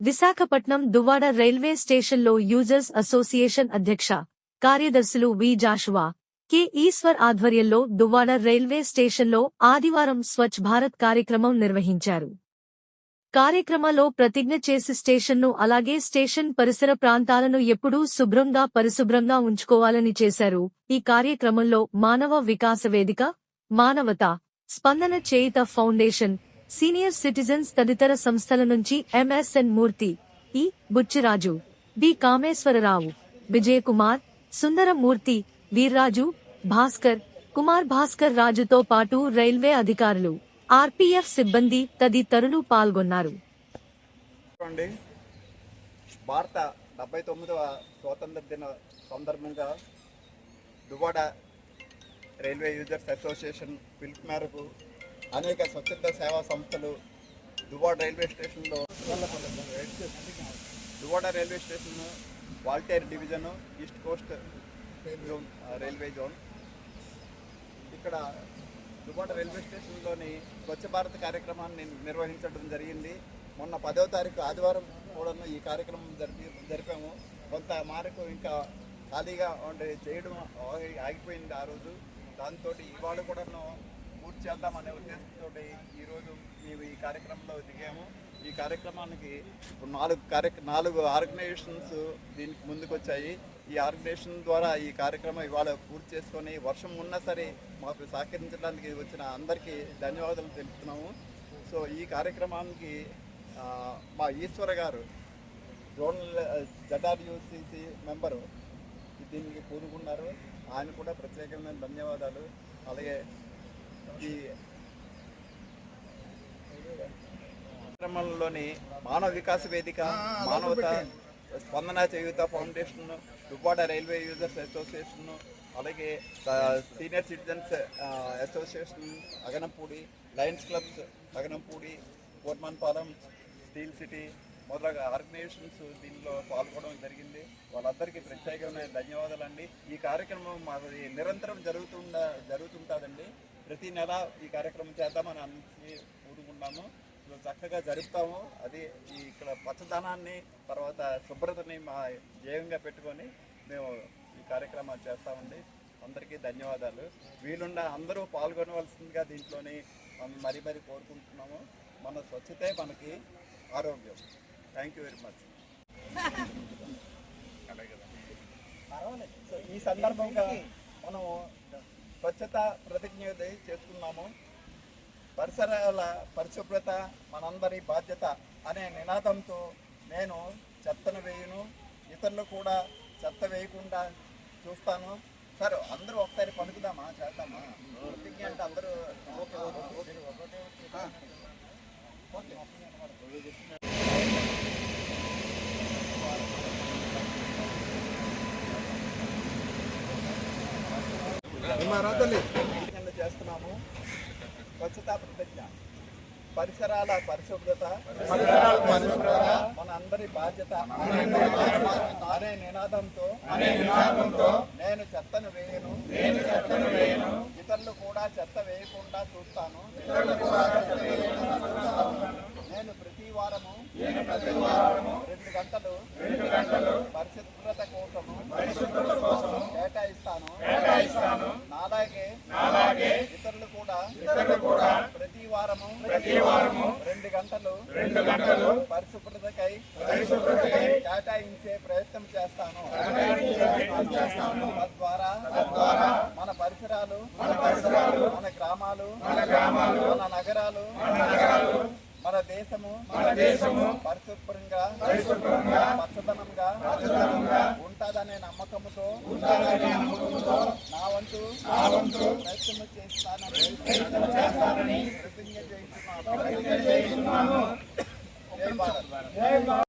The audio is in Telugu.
విశాఖపట్నం దువ్వాడ రైల్వే స్టేషన్లో యూజర్స్ అసోసియేషన్ అధ్యక్ష కార్యదర్శులు వి జాషువా. కె. ఈశ్వర్ ఆధ్వర్యంలో దువ్వాడ రైల్వే స్టేషన్లో ఆదివారం స్వచ్ఛ భారత్ కార్యక్రమం నిర్వహించారు. కార్యక్రమంలో ప్రతిజ్ఞ చేసి స్టేషన్ను అలాగే స్టేషన్ పరిసర ప్రాంతాలను ఎప్పుడూ శుభ్రంగా పరిశుభ్రంగా ఉంచుకోవాలని చేశారు. ఈ కార్యక్రమంలో మానవ వికాస వేదిక మానవత స్పందన చేయిత ఫౌండేషన్ సీనియర్ సిటిజన్స్ తదితర సంస్థల నుంచి MSN Murthy E Buchiraju. B Kameswararao Vijayakumar Sundaramurthy Veerraju Bhaskar Kumar Bhaskar రాజుతో పాటు రైల్వే అధికారులు ఆర్పీఎఫ్ సిబ్బంది తదితరులు పాల్గొన్నారు. భారత డెబ్బై తొమ్మిదవ స్వాతంత్ర దిన సందర్భంగా దువాడ రైల్వే యూజర్స్ అసోసియేషన్ పిలుపు మేరకు అనేక స్వచ్ఛంద సేవా సంస్థలు దువ్వాడ రైల్వే స్టేషన్లో Duvvada railway station Waltair division East Coast zone railway zone. ఇక్కడ దువ్వాడ రైల్వే స్టేషన్లోని స్వచ్ఛ భారత్ కార్యక్రమాన్ని నిర్వహించడం జరిగింది. మొన్న పదవ తారీఖు ఆదివారం కూడా ఈ కార్యక్రమం జరిపి జరిపాము. కొంత మేరకు ఇంకా ఖాళీగా ఉండే చేయడం ఆగిపోయింది ఆ రోజు. దాంతో ఇవాళ కూడా పూర్తి చేద్దామనే ఉద్దేశంతో ఈరోజు మేము ఈ కార్యక్రమంలో దిగాము. ఈ కార్యక్రమానికి ఇప్పుడు నాలుగు కార్య నాలుగు ఆర్గనైజేషన్స్ దీనికి ముందుకు వచ్చాయి ఈ ఆర్గనైజేషన్ ద్వారా ఈ కార్యక్రమం ఇవాళ పూర్తి చేసుకొని వర్షం ఉన్నా సరే మాకు సహకరించడానికి వచ్చిన అందరికీ ధన్యవాదాలు తెలుపుతున్నాము. సో ఈ కార్యక్రమానికి మా ఈశ్వర గారు జోనల్ జటార్యూసిసి మెంబరు దీనికి పూనుకున్నారు. ఆయన కూడా ప్రత్యేకమైన ధన్యవాదాలు. అలాగే ఈ కార్యక్రమంలోని మానవ Vikasa Vedika Manavata Spandana Cheyuta foundation Dubbada railway users association అలాగే senior citizens association Aganampudi lions clubs Aganampudi Kormanpalem steel city మొదలగు ఆర్గనైజేషన్స్ దీనిలో పాల్గొనడం జరిగింది. వాళ్ళందరికీ ప్రత్యేకమైన ధన్యవాదాలండి. ఈ కార్యక్రమం మాది నిరంతరం జరుగుతుండ జరుగుతుంటుందండి. ప్రతి నెల ఈ కార్యక్రమం చేద్దామని అన్ని సో చక్కగా జరుపుతాము. అది ఈ ఇక్కడ పచ్చదనాన్ని తర్వాత శుభ్రతని మా ధ్యేయంగా పెట్టుకొని మేము ఈ కార్యక్రమాలు చేస్తామండి. అందరికీ ధన్యవాదాలు. వీలున్న అందరూ పాల్గొనవలసిందిగా దీంట్లోని మనం మరీ మరీ కోరుకుంటున్నాము. మన స్వచ్ఛతే మనకి ఆరోగ్యం. Thank you very much so ఈ సందర్భంగా మనం స్వచ్ఛత ప్రతిజ్ఞ చేసుకున్నాము పరిసరాల పరిశుభ్రత మనందరి బాధ్యత అనే నినాదంతో నేను చెత్తను వేయును ఇతరులు కూడా చెత్త వేయకుండా చూస్తాను సరే అందరూ ఒకసారి పలుకుదామా చేద్దామా ప్రతిజ్ఞ అంటే అందరూ ఓకే ఓకే ఓకే చేస్తున్నాము. స్వచ్ఛతా ప్రతిజ్ఞ. పరిసరాల పరిశుభ్రత. మన అందరి బాధ్యత. అనే నినాదంతో. నేను చెత్తను వేయను. ఇతరులు కూడా చెత్త వేయకుండా చూస్తాను. నేను ప్రతి వారము. రెండు గంటలు పరిశుభ్రత కోసము కేటాయిస్తాను నాలాగే ఇతరులు కూడా ప్రతి వారము రెండు గంటలు రెండు గంటలు పరిశుభ్రతకై కేటాయించే ప్రయత్నం చేస్తాను. తద్వారా మన పరిసరాలు మన పరిసరాలు మన గ్రామాలు మన గ్రామాలు మన నగరాలు మన దేశము మన దేశము పరిశుభ్రంగా పరిశుభ్రంగా పచ్చదనంగా పచ్చదనంగా ఉంటదనే నమ్మకంతో ఉంటదనే నమ్మకంతో నా వంతు నా వంతు ప్రయత్నం చేస్తానని ప్రయత్నం చేస్తానని ప్రతిజ్ఞ చేస్తున్నాను ప్రతిజ్ఞ చేస్తున్నాను జై భారత్.